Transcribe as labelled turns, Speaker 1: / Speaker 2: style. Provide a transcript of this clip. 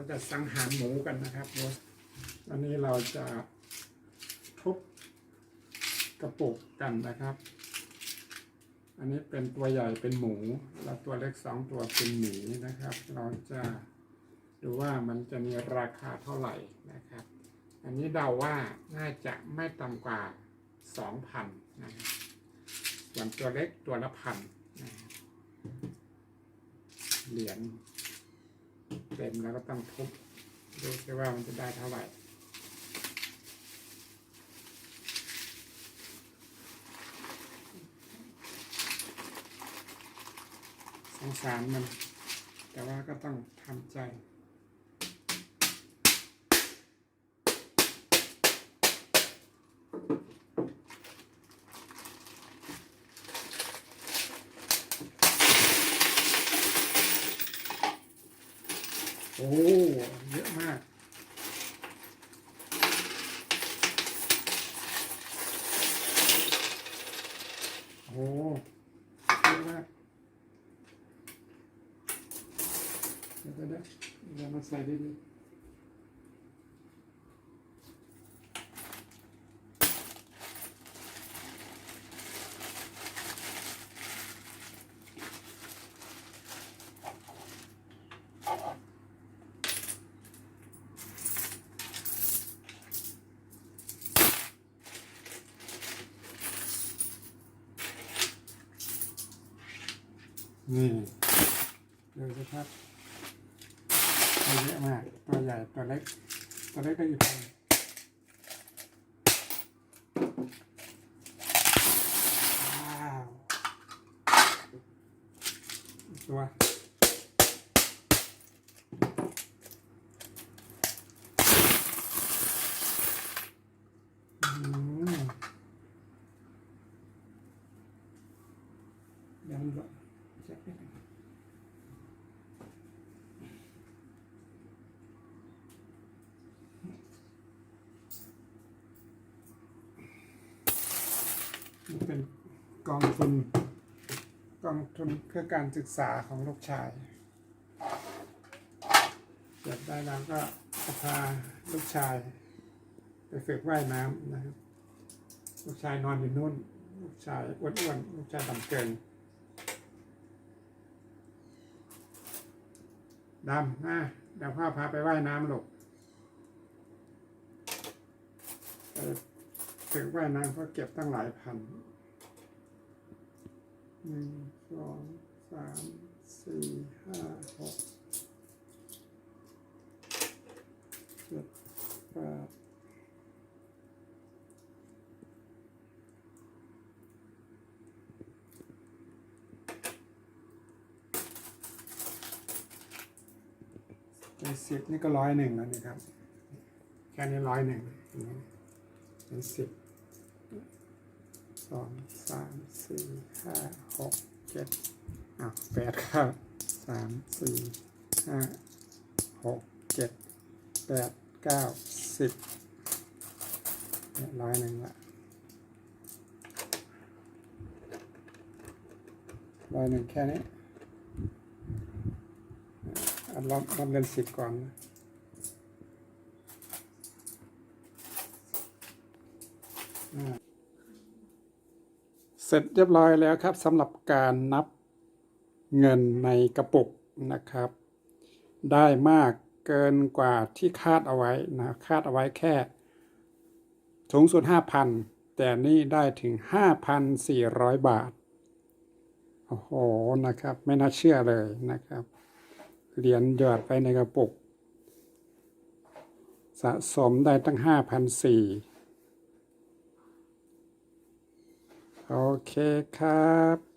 Speaker 1: เราจะสังหารหมูกันนะครับวันนี้เราจะทุบกระปุกกันนะครับ อันนี้เป็นตัวใหญ่เป็นหมู แล้วตัวเล็กสองตัวเป็นหมีนะครับ เราจะดูว่ามันจะมีราคาเท่าไหร่นะครับ อันนี้เดาว่าน่าจะไม่ต่ำกว่าสองพันนะครับส่วนตัวเล็กตัวละพันนะครับเหรียญ เต็มแล้วก็ต้องทุบดูซิว่ามันจะได้เท่าไหร่สงสารมัน แต่ว่าก็ต้องทำใจ โอ้ เยอะมาก โอ้เยอะมากเดี๋ยวเดี๋ยวเดี๋ยวเดี๋ยวมาใส่ดิ นี่ดูสิครับตัวเยอะมาก ตัวใหญ่ ตัวเล็ก ตัวเล็กก็อยู่ตรงว้าวอีกตัวอืมเดี๋ยวมันเช็คนิดหนึ่ง นี่ เป็นกองทุนกองทุนเพื่อการศึกษาของลูกชายเก็บได้แล้วก็พาลูกชาย ไปฝึกว่ายน้ำนะครับ ลูกชายนอนอยู่นู่น ลูกชายอ้วนๆลูกชายดำเกินดำนะเดี๋ยวพ่อพาไปว่ายน้ำลูกฝึกว่ายน้ำก็เก็บตั้งหลายพัน หนึ่งสองสามสี่ห้าหกเจ็ดแปดเป็นสิบนี่ก็ร้อยหนึ่งแล้วนี่ครับ แค่นี้ร้อยหนึ่งเป็นสิบ สองสามสี่ห้าหกเจ็ดอ้าวแปดครับสามสี่ห้าหกเจ็ดแปดเก้าสิบเนี่ยร้อยหนึ่งละร้อยหนึ่งแค่นี้เอัดลบลบเงินสิบก่อนนะอ่า เสร็จเรียบร้อยแล้วครับสำหรับการนับเงินในกระปุกนะครับ ได้มากเกินกว่าที่คาดเอาไว้นะคาดเอาไว้แค่สูงสุด5,000 แต่นี่ได้ถึง 5,400 บาท โอ้โหนะครับ ไม่น่าเชื่อเลยนะครับเหรียญหยอดไปในกระปุก สะสมได้ตั้ง 5,400 โอเคครับ